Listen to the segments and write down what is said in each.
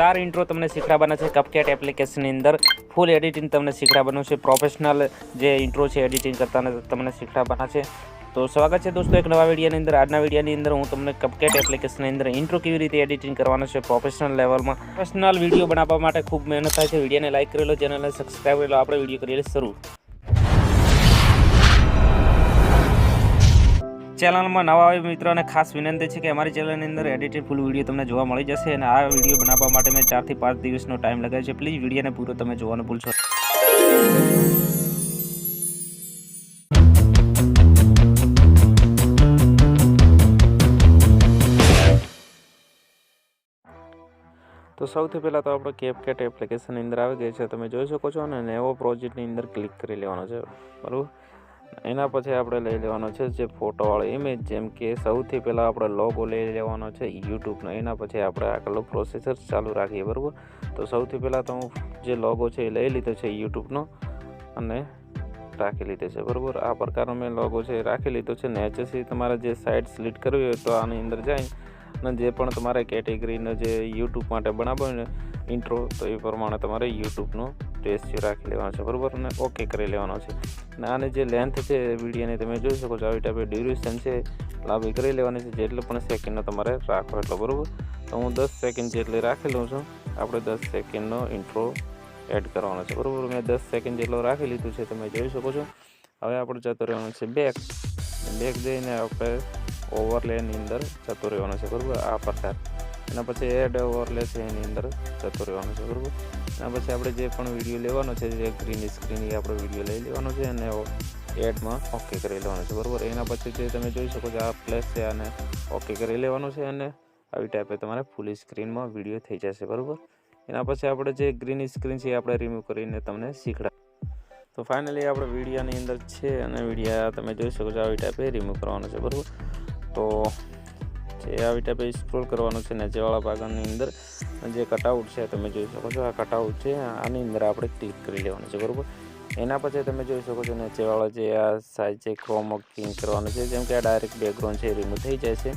ચાર ઇન્ટ્રો તમને શીખડાવવાના છે કપકેટ એપ્લિકેશનની અંદર. ફૂલ એડિટિંગ તમને શીખડાવવાનું છે. પ્રોફેશનલ જે ઇન્ટ્રો છે એડિટિંગ કરતા તમને શીખડાવવાના છે. તો સ્વાગત છે દોસ્તો એક નવા વિડીયોની અંદર. આજના વિડીયોની અંદર હું તમને કપકેટ એપ્લિકેશનની અંદર ઇન્ટ્રો કેવી રીતે એડિટિંગ કરવાનો છે પ્રોફેશનલ લેવલમાં પ્રોફેશનલ વીડિયો બનાવવા માટે ખૂબ મહેનત થાય છે. વિડીયોને લાઇક કરેલો ચેનલને સબસ્ક્રાઈબ કરેલો આપણે વીડિયો કરીએ શરૂ. ચેનલમાં નવા મિત્રોને ખાસ વિનંતી છે કે અમારી ચેનલની અંદર એડિટેડ ફૂલ વીડિયો તમને જોવા મળી જશે અને આ વીડિયો બનાવવા માટે મેં ચારથી પાંચ દિવસનો ટાઈમ લગાવ્યો છે. પ્લીઝ વિડીયોને પૂરો તમે જોવાનું ભૂલશો. તો સૌથી પહેલાં તો આપણે કેપકેટ એપ્લિકેશનની અંદર આવી ગઈ છે. તમે જોઈ શકો છો અને નેવો પ્રોજેક્ટની અંદર ક્લિક કરી લેવાનો છે. બરાબર? એના પછી આપણે લઈ લેવાનો છે જે ફોટોવાળો ઇમેજ જેમ કે સૌથી પહેલાં આપણે લોગો લઈ લેવાનો છે યુટ્યુબનો એના પછી આપણે આગળનો પ્રોસેસર ચાલુ રાખીએ, બરાબર? તો સૌથી પહેલાં તો હું જે લોગો છે એ લઈ લીધો છે યુટ્યુબનો અને રાખી લીધો છે, બરાબર? આ પ્રકારનો મેં લોગો છે એ રાખી લીધો છે ને તમારે જે સાઇટ સિલેક્ટ કરવી હોય તો આની અંદર જાય અને જે પણ તમારે કેટેગરીનો જે યુટ્યુબ માટે બનાવવો હોય ને ઇન્ટ્રો તો એ પ્રમાણે તમારે યુટ્યુબનો રેશિયો રાખી લેવાનો છે, બરાબર? અને ઓકે કરી લેવાનો છે. અને આની જે લેન્થ છે વિડીયોની તમે જોઈ શકો છો, આવી ટાઈપે ડ્યુરેશન છે લાંબી કરી લેવાની છે, જેટલું પણ સેકન્ડનો તમારે રાખો એટલો, બરાબર? તો હું દસ સેકન્ડ જેટલી રાખી લઉં છું, આપણે દસ સેકન્ડનો ઇન્ટ્રો એડ કરવાનો છે, બરાબર? મેં દસ સેકન્ડ જેટલો રાખી લીધું છે, તમે જોઈ શકો છો. હવે આપણે જતો રહેવાનું છે બેક બેક જઈને આપણે ઓવરલેની અંદર જતો રહેવાનો છે, બરાબર? આ પ્રકાર. એના પછી એડ ઓવરલે છે એની અંદર, જતો રહેવાનો છે, બરાબર? એના પછી આપણે જે પણ વીડિયો લેવાનો છે, જે ગ્રીન સ્ક્રીન એ આપણે વીડિયો લઈ લેવાનો છે અને એડમાં ઓકે કરી લેવાનો છે, બરાબર? એના પછી જે તમે જોઈ શકો છો, આ પ્લેસ છે અને ઓકે કરી લેવાનો છે અને આવી ટાઈપે તમારે ફૂલ સ્ક્રીનમાં વીડિયો થઈ જશે, બરાબર? એના પછી આપણે જે ગ્રીન સ્ક્રીન છે એ આપણે રિમૂવ કરીને તમને શીખડા તો ફાઇનલી આપણે વિડીયાની અંદર છે અને વિડીયા તમે જોઈ શકો છો, આવી ટાઈપે રિમૂવ કરવાનો છે, બરાબર? તો જે આવી ટાઈપે સ્ક્રોલ કરવાનું છે નીચેવાળા ભાગની અંદર જે કટઆઉટ છે તમે જોઈ શકો છો. આ કટઆઉટ છે, આની અંદર આપણે ક્લિક કરી લેવાનું છે, બરાબર? એના પછી તમે જોઈ શકો છો નીચેવાળો જે આ સાઇઝ છે ક્રોમ કિંગ કરવાનું છે. જેમ કે આ ડાયરેક્ટ બેકગ્રાઉન્ડ છે રિમૂવ થઈ જાય છે.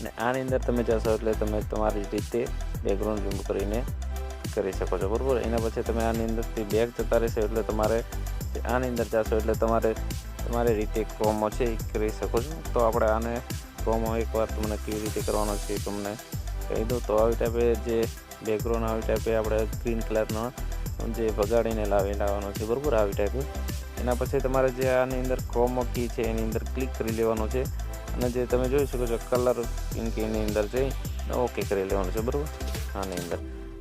અને આની અંદર તમે જશો એટલે તમે તમારી રીતે બેકગ્રાઉન્ડ રિમૂવ કરીને કરી શકો છો, બરાબર? એના પછી તમે આની અંદરથી બેક જતા રહેશો એટલે તમારે આની અંદર જશો એટલે તમારે તમારી રીતે ક્રોમો છે, એ કરી શકો છો. તો આપણે આને ક્રોમો એકવાર તમને કેવી રીતે કરવાનો છે તમને કહી દઉં. તો આવી ટાઈપે જે બેકગ્રાઉન્ડ આવી ટાઈપે આપણે ગ્રીન કલરનો જે વગાડીને લાવી લાવવાનો છે, બરાબર? આવી ટાઈપે. એના પછી તમારે જે આની અંદર ક્રોમો કી છે, એની અંદર ક્લિક કરી લેવાનો છે. અને જે તમે જોઈ શકો છો કલર એની અંદર જઈ ઓકે કરી લેવાનું છે, બરાબર? આની અંદર.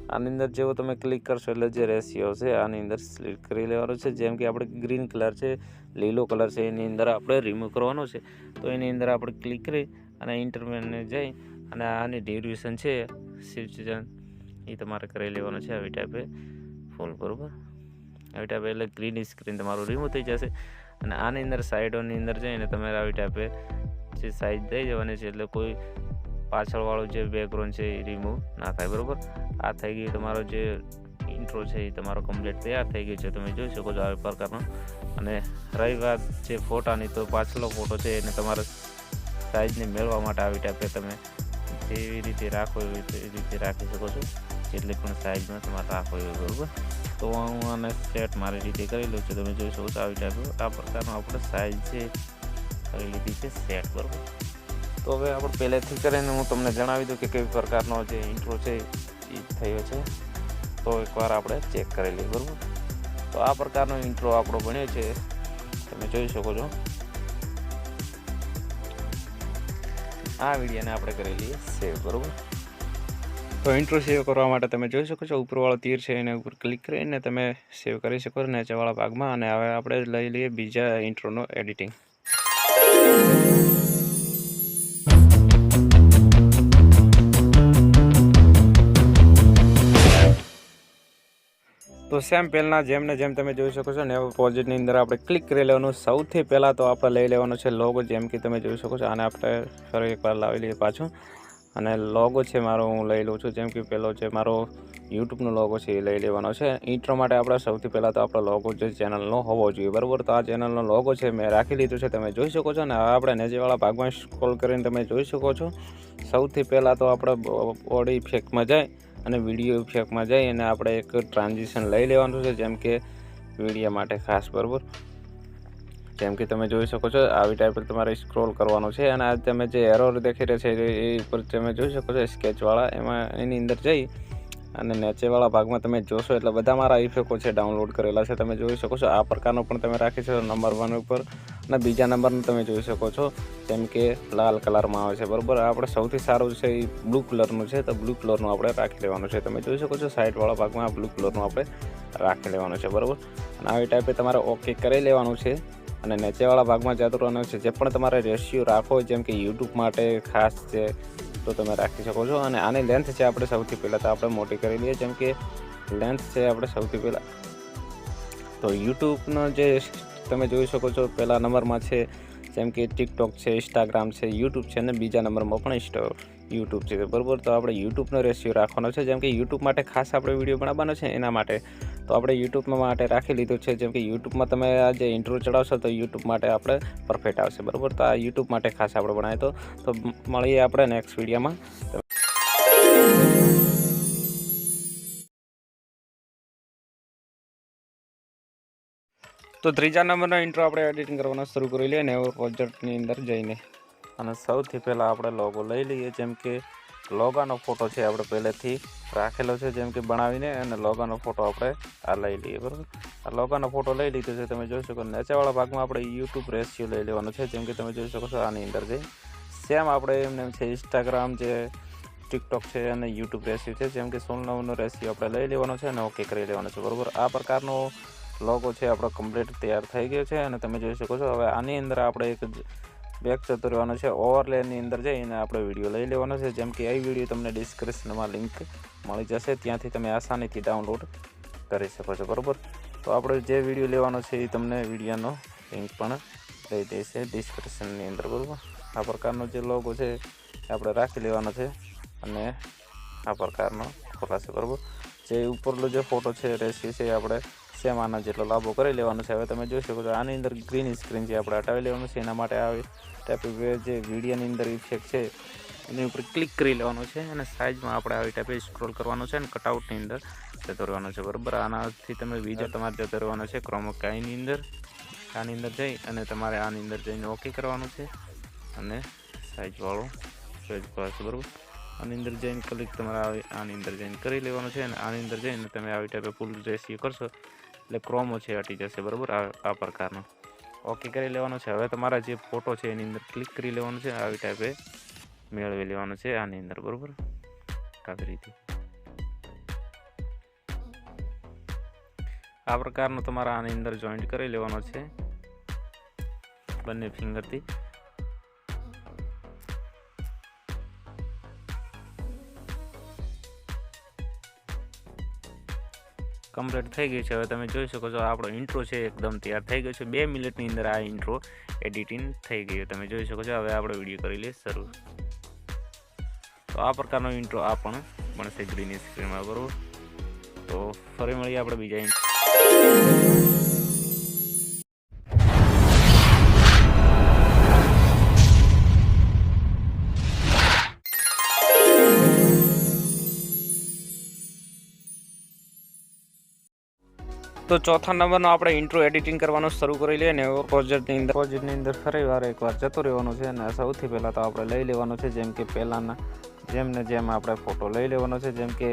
આની અંદર જેવો તમે ક્લિક કરશો એટલે જે રેશિયો છે, આની અંદર સિલેક્ટ કરી લેવાનો છે. જેમ કે આપણે ગ્રીન કલર છે લીલો કલર છે, એની અંદર આપણે રિમૂવ કરવાનો છે. તો એની અંદર આપણે ક્લિક કરી અને ઇન્ટરમેનને જઈ અને આની ડ્યુરેશન છે સિચ્યુએશન એ તમારે કરી લેવાનું છે આવી ટાઈપે ફૂલ બરાબર? આવી ટાઈપે એટલે ગ્રીન સ્ક્રીન તમારું રિમૂવ થઈ જશે. અને આની અંદર સાઈડોની અંદર જઈને તમારે આવી ટાઈપે જે સાઈઝ દઈ જવાની છે એટલે કોઈ પાછળવાળું જે બેકગ્રાઉન્ડ છે એ રિમૂવ ના થાય, બરાબર? આ થઈ ગયું તમારો જે ઇન્ટ્રો છે એ તમારો કમ્પ્લીટ તૈયાર થઈ ગયો છે. તમે જોઈ શકો છો આ પ્રકારનો. અને રહી વાત જે ફોટાની તો પાછલો ફોટો છે એને તમારે સાઇઝને મેળવવા માટે આવી ટાઈપે તમે જેવી રીતે રાખો એવી રીતે રાખી શકો છો. જેટલી પણ સાઇઝમાં તમારે રાખો એવી બરાબર? તો હું આને સેટ મારી રીતે કરી લઉં છું. તમે જોઈ શકો છો આવી ટાઈપે આ પ્રકારનો આપણે સાઇઝ છે કરી લીધી છે સેટ બરાબર? તો હવે આપણે પહેલેથી કરીને હું તમને જણાવી દઉં કે કેવી પ્રકારનો જે ઇન્ટ્રો છે એ થયો છે. તો એકવાર આપણે ચેક કરી લઈએ, બરાબર? તો આ પ્રકારનો ઇન્ટ્રો આપણો બન્યો છે. તમે જોઈ શકો છો. આ વિડીયોને આપણે કરી લઈએ સેવ બરાબર? તો ઇન્ટ્રો સેવ કરવા માટે તમે જોઈ શકો છો, ઉપરવાળો તીર છે એને ઉપર ક્લિક કરીને તમે સેવ કરી શકો છો નીચેવાળા ભાગમાં. અને હવે આપણે લઈ લઈએ બીજા ઇન્ટ્રોનો એડિટિંગ તો સેમ પહેલાં જેમ ને જેમ તમે જોઈ શકો છો ને પોઝિટની અંદર આપણે ક્લિક કરી લેવાનું. સૌથી પહેલાં તો આપણે લઈ લેવાનો છે લોગો જેમ કે તમે જોઈ શકો છો. આને આપણે ફરી એકવાર લાવી લઈએ પાછું. અને લોગો છે મારો, હું લઈ લઉં છું. જેમ કે પહેલો છે મારો યુટ્યુબનો લોગો છે, એ લઈ લેવાનો છે. ઇન્ટ્રો માટે આપણે સૌથી પહેલાં તો આપણો લોગો જે ચેનલનો હોવો જોઈએ. બરાબર? તો આ ચેનલનો લોગો છે, મેં રાખી લીધું છે. તમે જોઈ શકો છો ને આપણે નેજીવાળા ભાગમાં સ્કોલ કરીને તમે જોઈ શકો છો. સૌથી પહેલાં તો આપણે બોડી ઇફેક્ટમાં જાય. અને વીડિયો ઇફેક્ટમાં જઈ અને આપણે એક ટ્રાન્ઝિશન લઈ લેવાનું છે, જેમ કે વીડિયો માટે ખાસ બરાબર? જેમ કે તમે જોઈ શકો છો, આવી ટાઈપ તમારે સ્ક્રોલ કરવાનો છે અને આ તમે જે એરર દેખી રહ્યા છે, એ ઉપર તમે જોઈ શકો છો સ્કેચવાળા એમાં એની અંદર જઈ અને નેચેવાળા ભાગમાં તમે જોશો એટલે બધા મારા ઇફેકો છે ડાઉનલોડ કરેલા છે, તમે જોઈ શકો છો. આ પ્રકારનો પણ તમે રાખી શકો નંબર વન ઉપર. અને બીજા નંબરનું તમે જોઈ શકો છો, જેમ કે લાલ કલરમાં આવે છે. બરાબર? આપણે સૌથી સારું છે એ બ્લુ કલરનું છે, તો બ્લુ કલરનું આપણે રાખી લેવાનું છે. તમે જોઈ શકો છો સાઈડવાળા ભાગમાં આ બ્લુ કલરનું આપણે રાખી લેવાનું છે. બરાબર? અને આવી ટાઈપે તમારે ઓકે કરી લેવાનું છે. અને નીચેવાળા ભાગમાં જતું રહેવાનું છે. જે પણ તમારે રેશિયો હોય, જેમ કે યુટ્યુબ માટે ખાસ છે તો તમે રાખી શકો છો. અને આની લેન્થ છે આપણે સૌથી પહેલાં તો આપણે મોટી કરી લઈએ, જેમ કે લેન્થ છે આપણે સૌથી પહેલાં. તો યુટ્યુબનો જે તમે જોઈ શકો છો, પહેલા નંબરમાં છે, જેમ કે ટિકટોક છે ઇન્સ્ટાગ્રામ છે યુટ્યુબ છે અને બીજા નંબરમાં પણ ઇન્સ્ટા યુટ્યુબ છે. બરાબર? તો આપણે યુટ્યુબનો રેશિયો રાખવાનો છે. જેમ કે યુટ્યુબ માટે ખાસ આપણે વીડિયો બનાવવાનો છે, એના માટે તો આપણે યુટ્યુબમાં માટે રાખી લીધું છે. જેમ કે યુટ્યુબમાં તમે આ જે ઇન્ટ્રો ચડાવશો તો યુટ્યુબ માટે આપણે પરફેક્ટ આવશે. બરાબર? તો આ યુટ્યુબ માટે ખાસ આપણે બનાવ્યો તો મળીએ આપણે નેક્સ્ટ વિડીયોમાં તો ત્રીજા નંબરનો ઇન્ટ્રો આપણે એડિટિંગ કરવાનો શરૂ કરી લઈએ ને પ્રોજેક્ટની અંદર જઈને. અને સૌથી પહેલાં આપણે લોગો લઈ લઈએ. જેમ કે લોગાનો ફોટો છે આપણે પહેલેથી રાખેલો છે, જેમ કે બનાવીને અને લોગાનો ફોટો આપણે આ લઈ લઈએ, બરાબર? આ લોગાનો ફોટો લઈ લીધો છે, તમે જોઈ શકો નીચેવાળા ભાગમાં આપણે યુટ્યુબ રેશિયો લઈ લેવાનો છે, જેમ કે તમે જોઈ શકો છો આની અંદર જઈ સેમ આપણે એમને એમ છે ઇન્સ્ટાગ્રામ જે ટિકટોક છે અને યુટ્યુબ રેશિયો છે, જેમ કે સોળ નવનો રેશિયો આપણે લઈ લેવાનો છે અને ઓકે કરી લેવાનો છે, બરાબર? આ પ્રકારનો લોગો છે, આપણો કમ્પ્લીટ તૈયાર થઈ ગયો છે અને તમે જોઈ શકો છો, હવે આની અંદર આપણે એક બેક રહેવાનો છે. ઓવરલેની અંદર જઈને આપણે વીડિયો લઈ લેવાનો છે. જેમ કે એ વીડિયો તમને ડિસ્ક્રિપ્શનમાં લિંક મળી જશે. ત્યાંથી તમે આસાનીથી ડાઉનલોડ કરી શકો છો. બરાબર? તો આપણે જે વીડિયો લેવાનો છે એ તમને વિડીયોનો લિંક પણ દઈ દેશે ડિસ્ક્રિપ્શનની અંદર. બરાબર? આ પ્રકારનો જે લોગો છે એ આપણે રાખી લેવાનો છે અને આ પ્રકારનો ખોલાશે બરાબર? જે ઉપરનો જે ફોટો છે રેસી છે આપણે સેમ આના જેટલો લાભો કરી લેવાનો છે. હવે તમે જોઈ શકો છો આની અંદર ગ્રીન સ્ક્રીન જે આપણે હટાવી લેવાનું છે એના માટે આવી ટાઈપ જે વિડીયોની અંદર ઇફેક્ટ છે એની ઉપર ક્લિક કરી લેવાનું છે અને સાઇઝમાં આપણે આવી ટાઈપે સ્ક્રોલ કરવાનું છે અને કટઆઉટની અંદર જતો રહેવાનો છે. બરાબર? આનાથી તમે બીજા તમારે જતો રહેવાનો છે ક્રોમકાઈની અંદર. આની અંદર જઈ અને તમારે આની અંદર જઈને ઓકે કરવાનું છે અને સાઇઝવાળો પેજ કરશે બરાબર? આની અંદર જઈને ક્લિક તમારે આવી આની અંદર જઈને કરી લેવાનું છે અને આની અંદર જઈને તમે આવી ટાઈપે ફૂલ રેશિયો કરશો એટલે ક્રોમ છે હટી જશે બરાબર? આ પ્રકારનો. ઓકે કરી લેવાનો છે. હવે તમારા જે ફોટો છે એની અંદર ક્લિક કરી લેવાનો છે. આવી ટાઈપે મેળવી લેવાનો છે આની અંદર, બરાબર? આવી રીતે. આ પ્રકારનું તમારે આની અંદર જોઈન્ટ કરી લેવાનો છે. બંને ફિંગરથી કમ્પ્લીટ થઈ ગઈ છે. હવે તમે જોઈ શકો છો, આપણો ઇન્ટ્રો છે એકદમ તૈયાર થઈ ગયો છે. બે મિનિટની અંદર આ ઇન્ટ્રો એડિટિંગ થઈ ગયું તમે જોઈ શકો છો, હવે આપણે વીડિયો કરી લઈએ શરૂ. તો આ પ્રકારનો ઇન્ટ્રો આ પણ બનશે ગ્રીન સ્ક્રીનમાં બરાબર? તો ફરી મળીએ આપણે બીજા intro. તો ચોથા નંબરનો આપણે ઇન્ટ્રો એડિટિંગ કરવાનું શરૂ કરી લઈએ ને પ્રોજેક્ટની અંદર. પ્રોજેક્ટની અંદર ફરી વાર એકવાર જતું રહેવાનું છે અને સૌથી પહેલાં તો આપણે લઈ લેવાનો છે, જેમ કે પહેલાંના, જેમ ને જેમ આપણે ફોટો લઈ લેવાનો છે, જેમ કે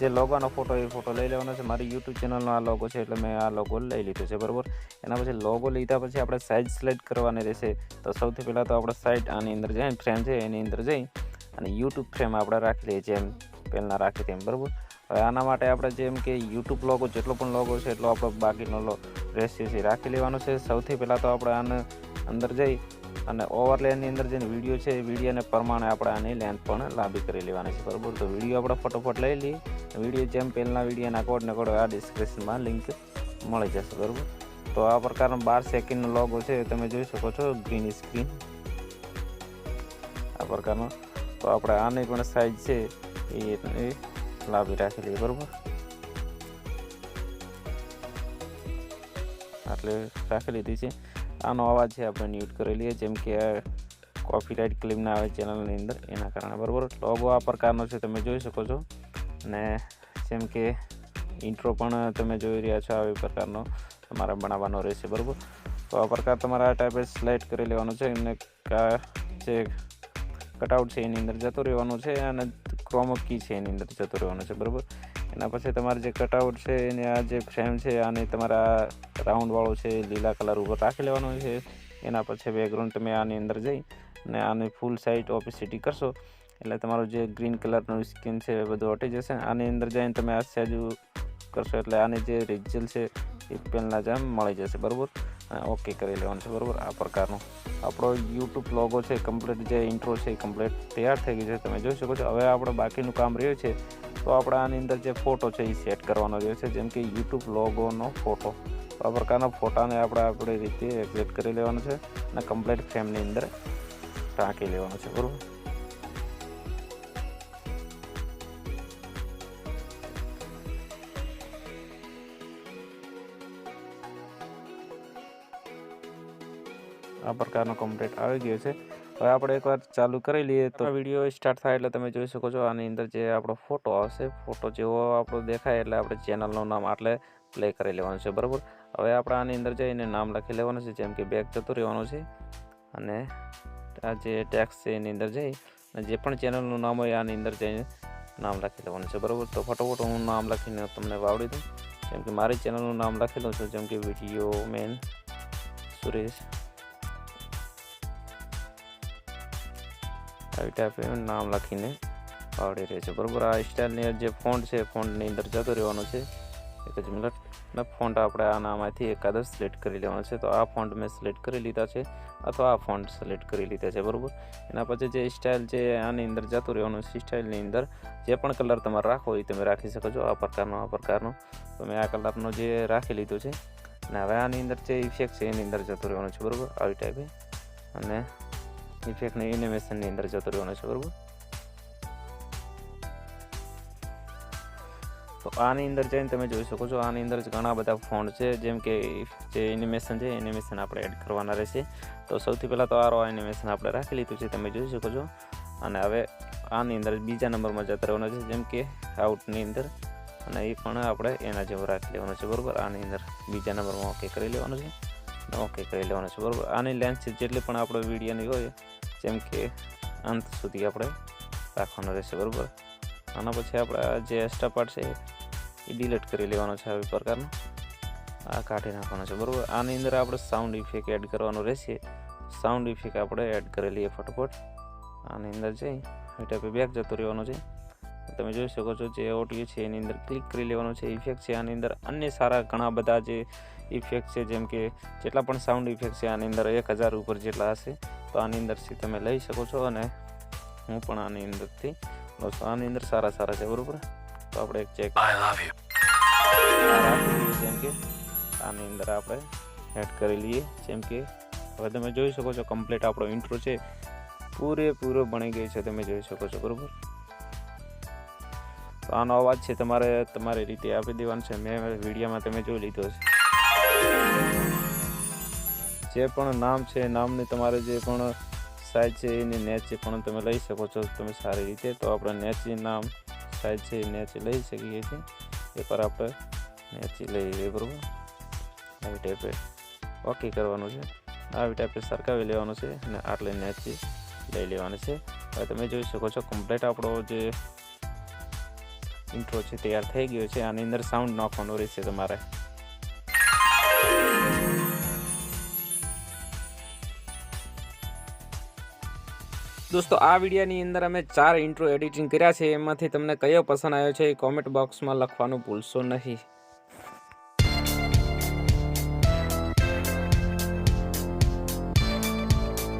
જે લોગોનો ફોટો એ ફોટો લઈ લેવાનો છે. મારી યુટ્યુબ ચેનલનો આ લોગો છે એટલે મેં આ લોગો લઈ લીધો છે, બરાબર? એના પછી લોગો લીધા પછી આપણે સાઇઝ સિલેક્ટ કરવાની રહેશે. તો સૌથી પહેલાં તો આપણે સાઇટ આની અંદર જઈ ફ્રેમ છે એની અંદર જઈ અને યુટ્યુબ ફ્રેમ આપણે રાખી લઈએ, જેમ પહેલાં રાખી તેમ, બરાબર? હવે આના માટે આપણે જેમ કે યુટ્યુબ લોગો, જેટલો પણ લોગો છે, એટલો આપણો બાકીનો લો છે રાખી લેવાનો છે. સૌથી પહેલાં તો આપણે આને અંદર જઈ અને ઓવરલેની અંદર જે વીડિયો છે, એ વિડીયોને પ્રમાણે આપણે આની લેન્થ પણ લાંબી કરી લેવાની છે, બરાબર? તો વીડિયો આપણે ફટોફટ લઈ લઈએ. વીડિયો જેમ પહેલાંના વિડીયોના કોડને કોડ આ ડિસ્ક્રિપ્શનમાં લિંક મળી જશે, બરાબર? તો આ પ્રકારનો બાર સેકન્ડનો લોગો છે તમે જોઈ શકો છો ગ્રીન સ્ક્રીન આ પ્રકારનો. તો આપણે આની પણ સાઇઝ છે એ લાંબી રાખી લઈએ બરાબર એટલે રાખી લીધી છે આનો અવાજ છે આપણે મ્યુટ કરી લઈએ જેમ કે કોપીરાઇટ ક્લેમ ના આવે ચેનલની અંદર એના કારણે બરાબર લોગો આ પ્રકારનો છે તમે જોઈ શકો છો અને જેમ કે ઇન્ટ્રો પણ તમે જોઈ રહ્યા છો આવી પ્રકારનો તમારે બનાવવાનો રહેશે બરાબર તો આ પ્રકાર તમારે આ ટાઈપે સિલેક્ટ કરી લેવાનો છે કા- જે કટઆઉટ છે એની અંદર જતું રહેવાનું છે અને ક્રોમ કી છે એની અંદર જતો રહેવાનું છે, બરાબર? એના પછી તમારે જે કટઆઉટ છે, એને આ જે ફ્રેમ છે, આને તમારા રાઉન્ડવાળો છે, લીલા કલર ઉપર રાખી લેવાનો છે. એના પછી બેકગ્રાઉન્ડ તમે આની અંદર જઈ અને આને ફૂલ સાઇટ ઓપેસિટી કરશો. એટલે તમારું જે ગ્રીન કલરનું સ્કીન છે એ બધું હટી જશે. આની અંદર જઈને તમે આ સાજુ કરશો એટલે આની જે રિઝલ્ટ છે એ પહેલાં જેમ મળી જશે, બરાબર? ઓકે કરી લેવાનું છે, બરાબર? આ પ્રકારનું આપણો યુટ્યુબ લોગો છે કમ્પ્લીટ જે ઇન્ટ્રો છે, એ કમ્પ્લીટ તૈયાર થઈ ગયું છે, તમે જોઈ શકો છો. હવે આપણે બાકીનું કામ રહ્યું છે, તો આપણે આની અંદર જે ફોટો છે, એ સેટ કરવાનો રહ્યો છે, જેમ કે યુટ્યુબ લોગોનો ફોટો આ પ્રકારના ફોટાને આપણે આપણી રીતે એક્ઝેક્ટ કરી લેવાનો છે અને કમ્પ્લીટ ફ્રેમની અંદર ટાંકી લેવાનો છે, બરાબર? આ પ્રકારનો કમ્પ્લેટ આવી ગયો છે. હવે આપણે એકવાર ચાલુ કરી લઈએ તો વીડિયો સ્ટાર્ટ થાય એટલે તમે જોઈ શકો છો આની અંદર જે આપણો ફોટો આવશે. ફોટો જેવો આપણો દેખાય એટલે આપણે ચેનલનું નામ આટલે પ્લે કરી લેવાનું છે, બરાબર? હવે આપણે આની અંદર જઈને નામ લખી લેવાનું છે, જેમ કે બેગ જતું રહેવાનું છે. અને આ જે ટેક્સ છે એની અંદર જઈ અને જે પણ ચેનલનું નામ હોય આની અંદર જઈને નામ લખી લેવાનું છે, બરાબર? તો ફટોફટ હું નામ લખીને તમને વાવડી દઉં. જેમ કે મારી ચેનલનું નામ લખી દઉં છું, જેમ કે વીડિયો મેન સુરેશ આવી ટાઈપે નામ લખીને આવડી રહે છે. બરાબર, આ સ્ટાઇલની જે ફોન્ટ છે ફોન્ટની અંદર જતો રહેવાનો છે. એક જ મિનિટ ને ફોન્ટ આપણે આ એકાદ જ સિલેક્ટ કરી લેવાનો છે. તો આ ફોન્ટ મેં સિલેક્ટ કરી લીધા છે, અથવા આ ફોન્ટ સિલેક્ટ કરી લીધા છે, બરાબર? એના પછી જે સ્ટાઇલ છે આની અંદર જતું રહેવાનું છે સ્ટાઇલની અંદર જે પણ કલર તમારે રાખવો હોય તમે રાખી શકો છો, આ પ્રકારનો આ પ્રકારનો. તો મેં આ કલરનો જે રાખી લીધો છે અને હવે આની અંદર જે ઇફેક્ટ છે, એની અંદર જતું રહેવાનું છે, બરાબર? આવી ટાઈપે અને ઇફેક્ટને એનિમેશનની અંદર જતો રહેવાનો છે બરાબર તો આની અંદર જઈને તમે જોઈ શકો છો આની અંદર જ ઘણા બધા ફોન્ટ છે જેમ કે જે એનિમેશન છે એનિમેશન આપણે એડ કરવાના રહેશે તો સૌથી પહેલાં તો આરો એનિમેશન આપણે રાખી લીધું છે તમે જોઈ શકો છો અને હવે આની અંદર બીજા નંબરમાં જતા રહેવાનો છે જેમ કે આઉટની અંદર અને એ પણ આપણે એના જેવું રાખી લેવાનું છે બરાબર આની અંદર બીજા નંબરમાં ઓકે કરી લેવાનું છે ઓકે, કરી લેવાનું છે, બરાબર. આની લેન્થ જેટલી પણ આપણે વિડીયોની હોય, જેમ કે અંત સુધી આપણે રાખવાનો રહેશે, બરાબર. આના પછી આપણે જે એક્સ્ટ્રા પાર્ટ છે, એ ડિલીટ કરી લેવાનો છે આવી પ્રકારનો. આ કાઢી નાખવાનો છે, બરાબર. આની અંદર આપણે સાઉન્ડ ઇફેક્ટ એડ કરવાનો રહેશે. સાઉન્ડ ઇફેક્ટ આપણે એડ કરી લઈએ ફટોફટ. આની અંદર જઈ ટાઈપે બેક જતો રહેવાનો છે. તમે જોઈ શકો છો, જે ઓટીઓ છે, એની અંદર ક્લિક કરી લેવાનો છે. ઇફેક્ટ છે આની અંદર અન્ય સારા ઘણા બધા જે ઇફેક્ટ છે જેમ કે જેટલા પણ સાઉન્ડ ઇફેક્ટ છે આની અંદર એક હજાર ઉપર જેટલા હશે તો આની અંદરથી તમે લઈ શકો છો અને હું પણ આની અંદરથી લઉં આની અંદર સારા સારા છે બરાબર? તો આપણે એક ચેક જેમ કે આની અંદર આપણે એડ કરી લઈએ. જેમ કે હવે તમે જોઈ શકો છો કમ્પ્લીટ આપણો ઇન્ટ્રો છે. પૂરેપૂરો બની ગઈ છે તમે જોઈ શકો છો બરાબર? તો આનો અવાજ છે તમારે તમારી રીતે આપી દેવાનો છે. મેં વિડીયોમાં તમે જોઈ લીધો છે જે પણ નામ છે, નામની તમારે જે પણ સાઇઝ છે, એની નેચ પણ તમે લઈ શકો છો તમે સારી રીતે. તો આપણે નેચી નામ સાઇઝ છે એ નેચ લઈ શકીએ છીએ. એ પર આપણે નેચી લઈ લઈએ, બરાબર? આવી ટાઈપે ઓકે કરવાનું છે. આવી ટાઈપે સરકાવી લેવાનું છે અને આટલી નેચી લઈ લેવાની છે. હવે તમે જોઈ શકો છો કમ્પ્લેટ આપણો જે ઇન્ટ્રો છે, તૈયાર થઈ ગયો છે. આની અંદર સાઉન્ડ નાખવાનો રહેશે તમારે. દોસ્તો, આ વિડીયોની અંદર અમે ચાર ઇન્ટ્રો એડિટિંગ કર્યા છે. એમાંથી તમને કયો પસંદ આવ્યો છે એ કોમેન્ટ બોક્સમાં લખવાનું ભૂલશો નહીં.